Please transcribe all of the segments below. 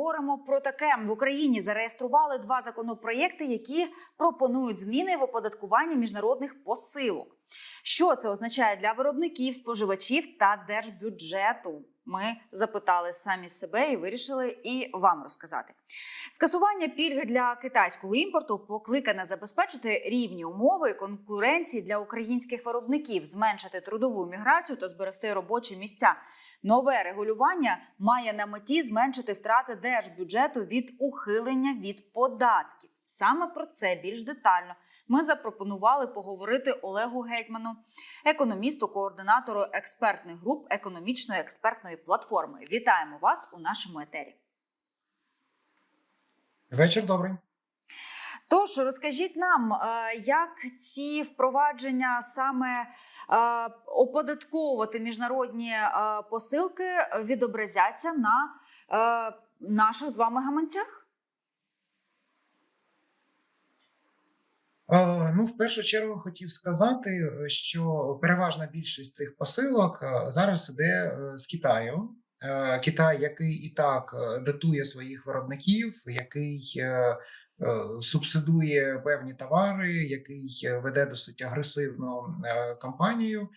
говоримо про таке в Україні. Зареєстрували два законопроєкти, які пропонують зміни в оподаткуванні міжнародних посилок. Що це означає для виробників, споживачів та держбюджету? Ми запитали самі себе і вирішили і вам розказати. Скасування пільги для китайського імпорту покликане забезпечити рівні умови конкуренції для українських виробників, зменшити трудову міграцію та зберегти робочі місця. Нове регулювання має на меті зменшити втрати держбюджету від ухилення від податків. Саме про це більш детально ми запропонували поговорити Олегу Гетьману, економісту, координатору експертних груп економічної експертної платформи. Вітаємо вас у нашому етері. Вечір добрий. Тож розкажіть нам, е, як ці впровадження саме е, оподатковувати міжнародні е, посилки відобразяться на наших з вами гаманцях? Е, Ну, в першу чергу хотів сказати, що переважна більшість цих посилок е, зараз іде е, з Китаю. Е, Китай, який і так е, датує своїх виробників, який е, е, субсидує певні товари, який е, веде досить агресивну е, кампанію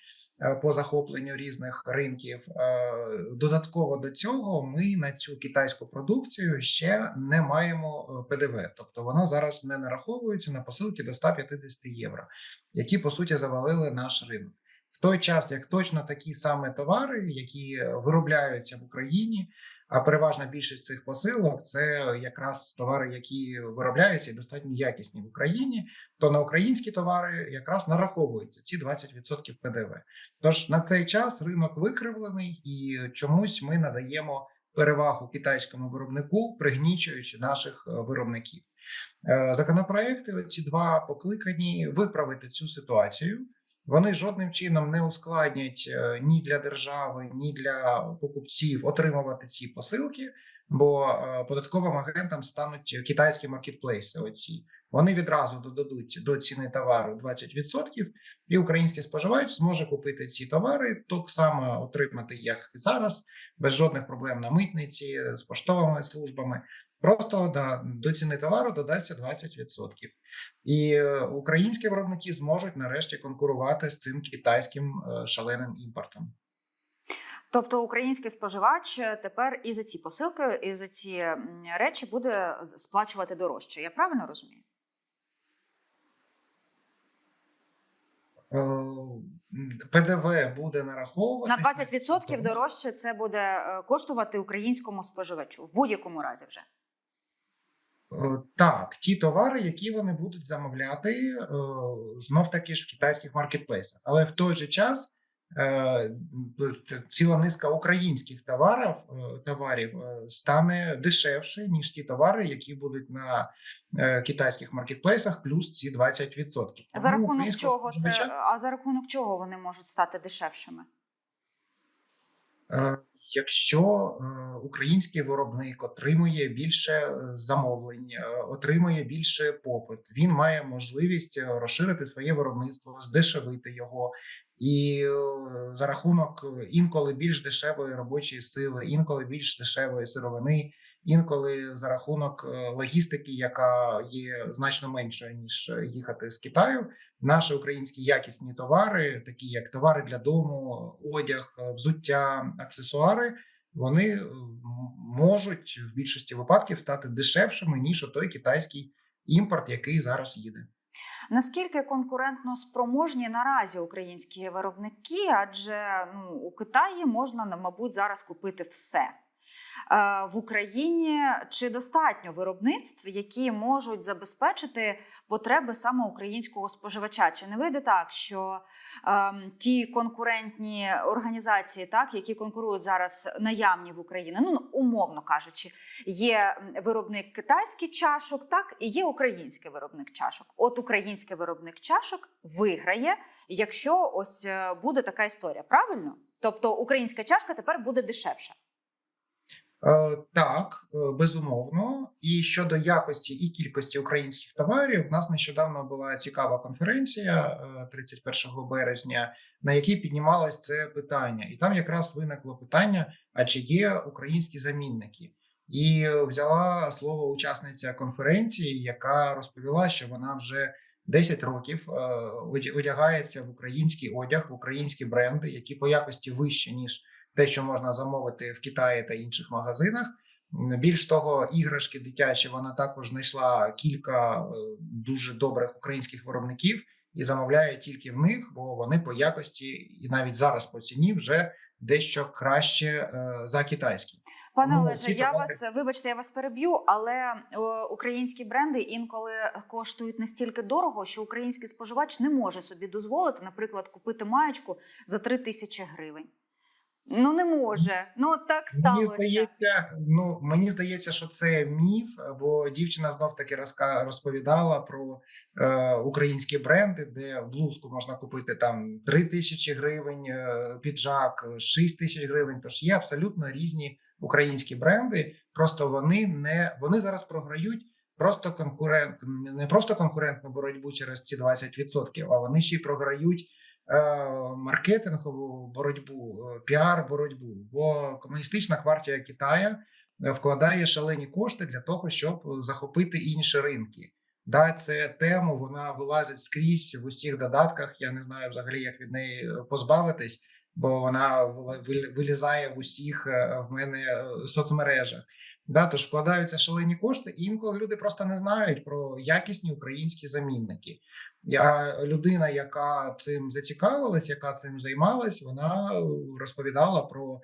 е, по захопленню різних ринків. Е, Додатково до цього ми на цю китайську продукцію ще не маємо е, ПДВ, тобто воно зараз не нараховується на посилки до 150 євро, які по суті завалили наш ринок. В той час, як точно такі саме товари, які виробляються в Україні, а переважна більшість цих посилок це якраз товари, які виробляються і достатньо якісні в Україні, то на українські товари якраз нараховуються ці 20% ПДВ. Тож на цей час ринок викривлений, і чомусь ми надаємо перевагу китайському виробнику, пригнічуючи наших е, виробників. Е, Законопроекти ці два покликані виправити цю ситуацію. Вони жодним чином не ускладнять е, ні для держави, ні для покупців отримувати ці посилки, бо е, податковим агентам стануть китайські маркетплейси. Оці вони відразу додадуть до ціни товару 20%, і український споживач зможе купити ці товари, так само отримати як зараз, без жодних проблем на митниці з поштовими службами. Просто да, до ціни товару додасться 20%. І е, українські виробники зможуть нарешті конкурувати з цим китайським е, шаленим імпортом. Тобто український споживач тепер і за ці посилки, і за ці речі буде сплачувати дорожче. Я правильно розумію? Е, ПДВ буде нараховувати На 20% дорожче це буде е, коштувати українському споживачу в будь-якому разі вже. Е, Так, ті товари, які вони будуть замовляти, знов таки ж в китайських маркетплейсах. Але в той же час е, ціла низка українських товарів, е, товарів е, стане дешевше, ніж ті товари, які будуть на е, китайських маркетплейсах, плюс ці 20%. За рахунок українського чого це а за рахунок чого вони можуть стати дешевшими? Якщо е, український виробник отримує більше е, замовлень, е, отримує більше попит, він має можливість розширити своє виробництво, здешевити його, і за рахунок інколи більш дешевої робочої сили, інколи більш дешевої сировини, інколи за рахунок логістики, яка є значно меншою ніж їхати з Китаю, наші українські якісні товари, такі як товари для дому, одяг, взуття, аксесуари, вони е, можуть в більшості випадків стати дешевшими ніж той китайський імпорт, який зараз їде. Наскільки конкурентно спроможні наразі українські виробники? Адже ну, у Китаї можна, мабуть, зараз купити все. Е, В Україні чи достатньо виробництв, які можуть забезпечити потреби саме українського споживача? Чи не вийде так, що ем, ті конкурентні організації, так які конкурують зараз наявні в Україні, ну умовно кажучи, є виробник китайський чашок, так і є український виробник чашок. От український виробник чашок виграє, якщо ось е, буде така історія. Правильно? Тобто українська чашка тепер буде дешевша. Е, Так, е, безумовно. І щодо якості і кількості українських товарів, у нас нещодавно була цікава конференція е, 31 березня, на якій піднімалось це питання, і там якраз виникло питання: а чи є українські замінники? і взяла слово учасниця конференції, яка розповіла, що вона вже 10 років е, одягається в український одяг, в українські бренди, які по якості вищі ніж те, що можна замовити в Китаї та інших магазинах. Більш того, іграшки дитячі вона також знайшла кілька е, дуже добрих українських виробників і замовляє тільки в них, бо вони по якості і навіть зараз по ціні вже дещо краще е, за китайські. Пане Ну, Олеже, я товари- вас вибачте, я вас переб'ю, але о, українські бренди інколи коштують настільки дорого, що український споживач не може собі дозволити, наприклад, купити маєчку за 3 тисячі гривень. Ну не може. Ну от так Мені здається, ну мені здається, що це міф, бо дівчина знов таки розповідала про е, українські бренди, де блузку можна купити там 3 тисячі гривень, е, піджак 6 тисяч гривень. Тож є абсолютно різні українські бренди. Просто вони не вони зараз програють. Просто конкурент не просто конкурентну боротьбу через ці 20%, а вони ще й програють маркетингову боротьбу, е, піар боротьбу. Бо комуністична партія Китаю е, вкладає шалені кошти для того, щоб захопити інші ринки. Да, це тему вона вилазить скрізь в усіх додатках. Я не знаю взагалі, як від неї е, позбавитись, бо вона вилізає в усіх е, в мене е, соцмережах. Да, тож вкладаються шалені кошти, і інколи люди просто не знають про якісні українські замінники. Я людина, яка цим зацікавилась, яка цим займалась, вона е, розповідала про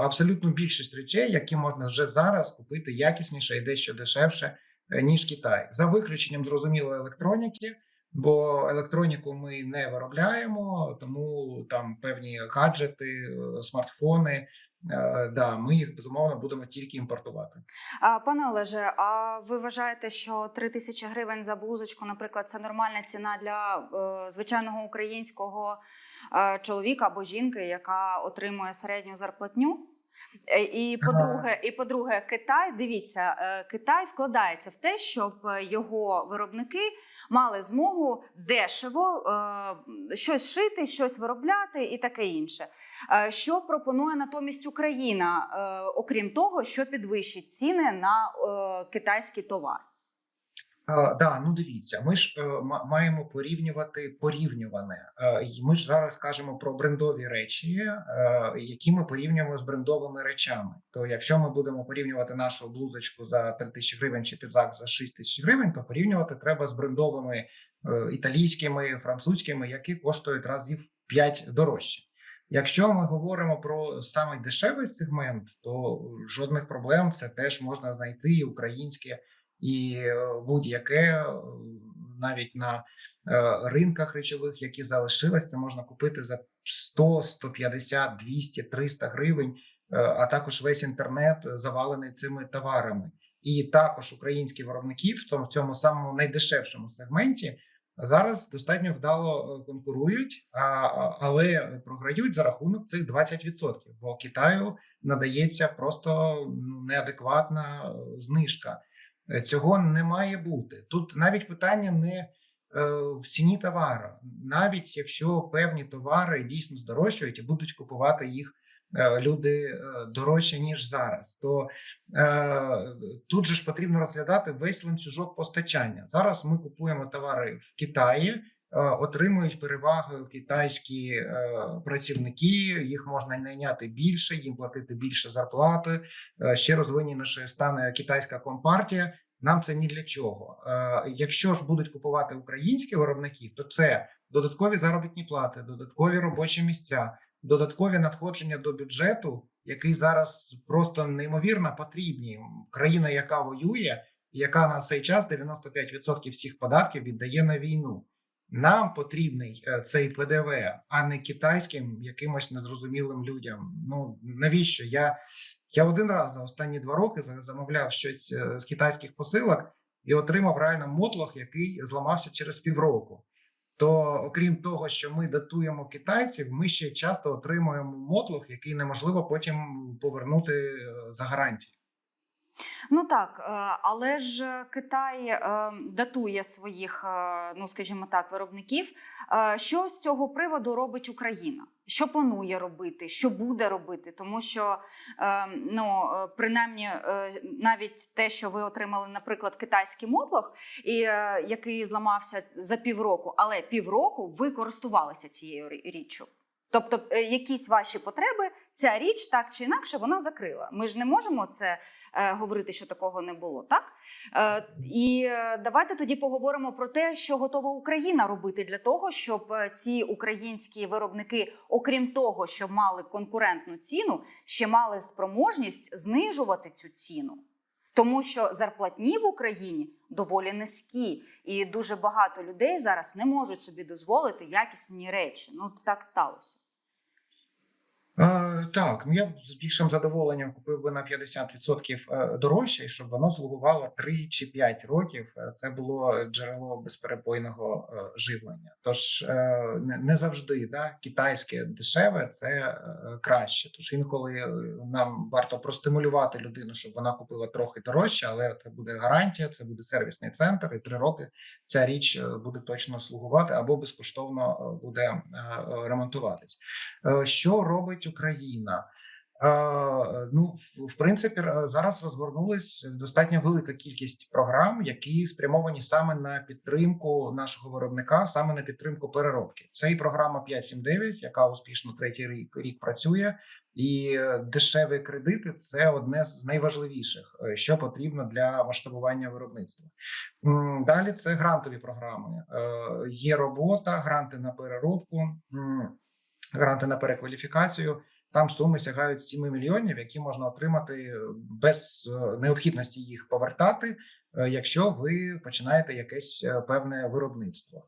абсолютну більшість речей, які можна вже зараз купити якісніше і дещо дешевше ніж Китай, за виключенням зрозуміло електроніки. Бо електроніку ми не виробляємо, тому там певні гаджети, е, смартфони. е, Да, ми їх безумовно будемо тільки імпортувати. А, пане Олеже, а ви вважаєте, що 3 тисячі гривень за блузочку, наприклад, це нормальна ціна для е, звичайного українського е, чоловіка або жінки, яка отримує середню зарплатню? Е, І по-друге, і по-друге, Китай, дивіться, е, Китай вкладається в те, щоб його виробники мали змогу дешево е, щось шити, щось виробляти і таке інше. Що пропонує натомість Україна, окрім того, що підвищить ціни на китайський товар? Да, ну дивіться, ми ж е, ма- маємо порівнювати порівнюване. Е, ми ж зараз кажемо про брендові речі, е, які ми порівнюємо з брендовими речами. То якщо ми будемо порівнювати нашу блузочку за 3 тисячі гривень чи підзак за 6 тисяч гривень, то порівнювати треба з брендовими е, італійськими, французькими, які коштують разів 5 дорожче. Якщо ми говоримо про саме дешевий сегмент, то жодних проблем це теж можна знайти і українське і будь-яке е, навіть на е, ринках речових, які залишились, це можна купити за 100, 150, 200, 300 гривень, е, а також весь інтернет завалений цими товарами. І також українські виробники в цьому, в цьому самому найдешевшому сегменті зараз достатньо вдало конкурують, а, але програють за рахунок цих 20%, бо Китаю надається просто ну, неадекватна знижка. Е, Цього не має бути. Тут навіть питання не е, в ціні товару. Навіть якщо певні товари дійсно здорожчують і будуть купувати їх е, люди дорожче ніж зараз, то тут же ж потрібно розглядати весь ланцюжок постачання. Зараз ми купуємо товари в Китаї. Е, Отримують переваги китайські е, працівники, їх можна найняти більше, їм платити більше зарплати. Е, ще розвиненіше стане китайська компартія. Нам це ні для чого. Якщо ж будуть купувати українські виробники, то це додаткові заробітні плати, додаткові робочі місця, додаткові надходження до бюджету, який зараз просто неймовірно потрібні. Країна, яка воює, яка на цей час 95% всіх податків віддає на війну. Нам потрібний е, цей ПДВ, а не китайським якимось незрозумілим людям. Ну навіщо я я один раз за останні два роки за- замовляв щось е, з китайських посилок і отримав реально мотлох, який зламався через півроку. То, окрім того, що ми датуємо китайців, ми ще часто отримуємо мотлох, який неможливо потім повернути е, за гарантію. Ну так, е, але ж Китай е, датує своїх, е, ну скажімо так, виробників. Що з цього приводу робить Україна? Що планує робити, що буде робити? Тому що ну принаймні навіть те, що ви отримали, наприклад, китайський мотлох, і який зламався за півроку, але півроку ви користувалися цією річчю. Тобто, е, якісь ваші потреби, ця річ так чи інакше вона закрила. Ми ж не можемо це е, говорити, що такого не було, так? Е, і е, давайте тоді поговоримо про те, що готова Україна робити для того, щоб е, ці українські виробники, окрім того, що мали конкурентну ціну, ще мали спроможність знижувати цю ціну. Тому що зарплатні в Україні доволі низькі, і дуже багато людей зараз не можуть собі дозволити якісні речі. Ну так сталося. Е, так, ну я б з більшим задоволенням купив би на 50% е, дорожче, щоб воно слугувало 3 чи 5 років. Е, Це було джерело безперебойного живлення. Тож не, завжди да, китайське дешеве це краще. Тож інколи нам варто простимулювати людину, щоб вона купила трохи дорожче, але це буде гарантія, це буде сервісний центр, і три роки ця річ буде точно слугувати або безкоштовно буде ремонтуватись. Що робить Україна? Е, Ну, в- принципі, зараз розгорнулась достатньо велика кількість програм, які спрямовані саме на підтримку нашого виробника, саме на підтримку переробки. Це і програма 579, яка успішно третій рік, рік працює, і е, дешеві кредити це одне з найважливіших, е, що потрібно для масштабування виробництва. Далі це грантові програми. Є робота, гранти на переробку. Гранти на перекваліфікацію. Там суми сягають 7 мільйонів, які можна отримати без е, необхідності їх повертати, е, якщо ви починаєте якесь е, певне виробництво. Е,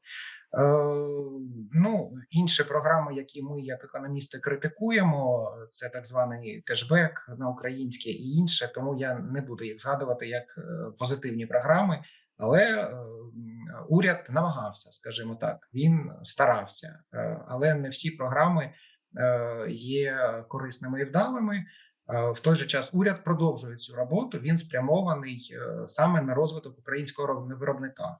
Ну, інші програми, які ми як економісти критикуємо, це так званий кешбек на українське і інше. Тому я не буду їх згадувати як е, позитивні програми. Але е, уряд намагався, скажімо так, він старався, Е, але не всі програми е, є корисними і вдалими. Е, В той же час уряд продовжує цю роботу. Він спрямований е, саме на розвиток українського роб- виробника.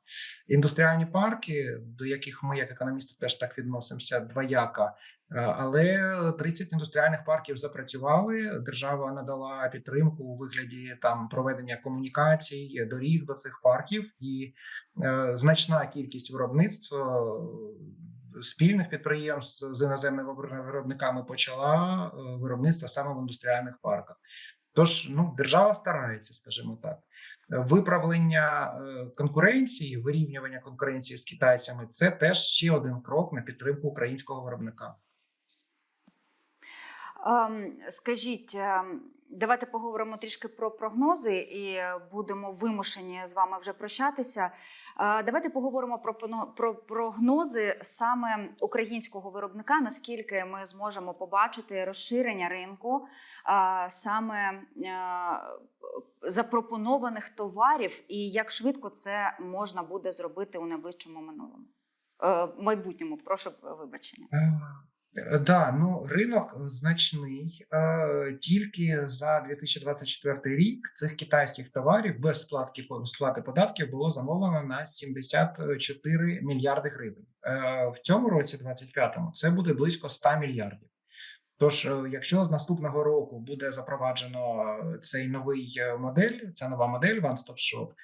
Індустріальні парки, до яких ми, як економісти, теж так відносимося двояка. Е, Але 30 індустріальних парків запрацювали. Держава надала підтримку у вигляді там проведення комунікацій, доріг до цих парків, і е, значна кількість виробництв спільних підприємств з іноземними виробниками почала е, виробництво саме в індустріальних парках. Тож ну держава старається, скажімо так, виправлення е, конкуренції, вирівнювання конкуренції з китайцями це теж ще один крок на підтримку українського виробника. Ем, Скажіть, ем, давайте поговоримо трішки про прогнози і будемо вимушені з вами вже прощатися. Е, Давайте поговоримо про про прогнози саме українського виробника. Наскільки ми зможемо побачити розширення ринку е, саме е, запропонованих товарів, і як швидко це можна буде зробити у найближчому минулому Е, майбутньому? Прошу вибачення. Е, Да, ну ринок значний. Е, Тільки за 2024 рік цих китайських товарів без сплатки сплати податків було замовлено на 74 мільярди гривень. Е, В цьому році, 25-му, це буде близько 100 мільярдів. Тож, е, якщо з наступного року буде запроваджено е, цей новий е, модель, ця нова модель One Stop Shop, е,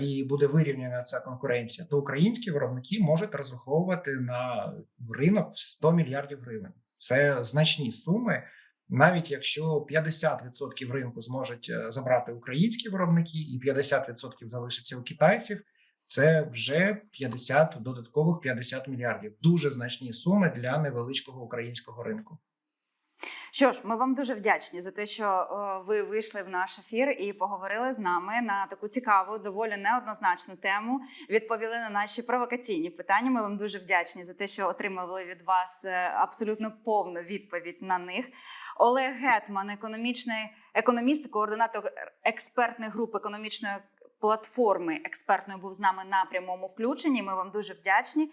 і буде вирівняна ця конкуренція, то українські виробники можуть розраховувати на ринок в 100 мільярдів гривень. Це значні суми. Навіть якщо 50% ринку зможуть е, забрати українські виробники, і 50% залишиться у китайців, це вже 50 додаткових 50 мільярдів. Дуже значні суми для невеличкого українського ринку. Що ж, ми вам дуже вдячні за те, що ви вийшли в наш ефір і поговорили з нами на таку цікаву, доволі неоднозначну тему. Відповіли на наші провокаційні питання. Ми вам дуже вдячні за те, що отримали від вас е, абсолютно повну відповідь на них. Олег Гетман, економічний економіст, координатор експертної групи економічної платформи експертної, був з нами на прямому включенні. Ми вам дуже вдячні.